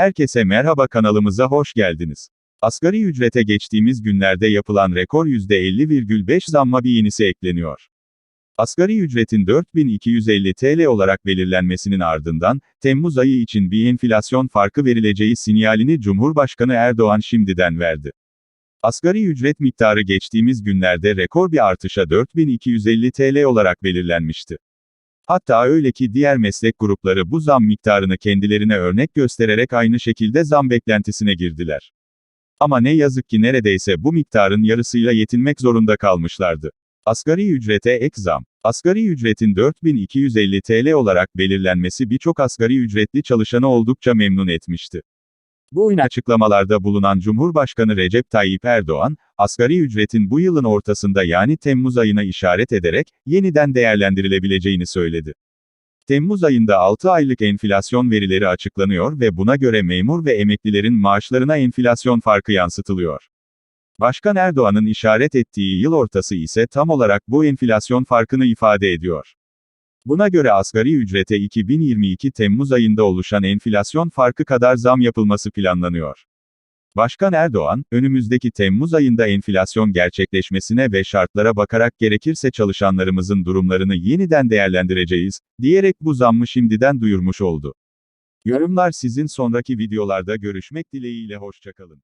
Herkese merhaba kanalımıza hoş geldiniz. Asgari ücrete geçtiğimiz günlerde yapılan rekor %50,5 zamma bir yenisi ekleniyor. Asgari ücretin 4250 TL olarak belirlenmesinin ardından, Temmuz ayı için bir enflasyon farkı verileceği sinyalini Cumhurbaşkanı Erdoğan şimdiden verdi. Asgari ücret miktarı geçtiğimiz günlerde rekor bir artışa 4250 TL olarak belirlenmişti. Hatta öyle ki diğer meslek grupları bu zam miktarını kendilerine örnek göstererek aynı şekilde zam beklentisine girdiler. Ama ne yazık ki neredeyse bu miktarın yarısıyla yetinmek zorunda kalmışlardı. Asgari ücrete ek zam. Asgari ücretin 4250 TL olarak belirlenmesi birçok asgari ücretli çalışanı oldukça memnun etmişti. Bu açıklamalarda bulunan Cumhurbaşkanı Recep Tayyip Erdoğan, asgari ücretin bu yılın ortasında yani Temmuz ayına işaret ederek, yeniden değerlendirilebileceğini söyledi. Temmuz ayında 6 aylık enflasyon verileri açıklanıyor ve buna göre memur ve emeklilerin maaşlarına enflasyon farkı yansıtılıyor. Başkan Erdoğan'ın işaret ettiği yıl ortası ise tam olarak bu enflasyon farkını ifade ediyor. Buna göre asgari ücrete 2022 Temmuz ayında oluşan enflasyon farkı kadar zam yapılması planlanıyor. Başkan Erdoğan, önümüzdeki Temmuz ayında enflasyon gerçekleşmesine ve şartlara bakarak gerekirse çalışanlarımızın durumlarını yeniden değerlendireceğiz, diyerek bu zammı şimdiden duyurmuş oldu. Yorumlar sizin sonraki videolarda görüşmek dileğiyle hoşçakalın.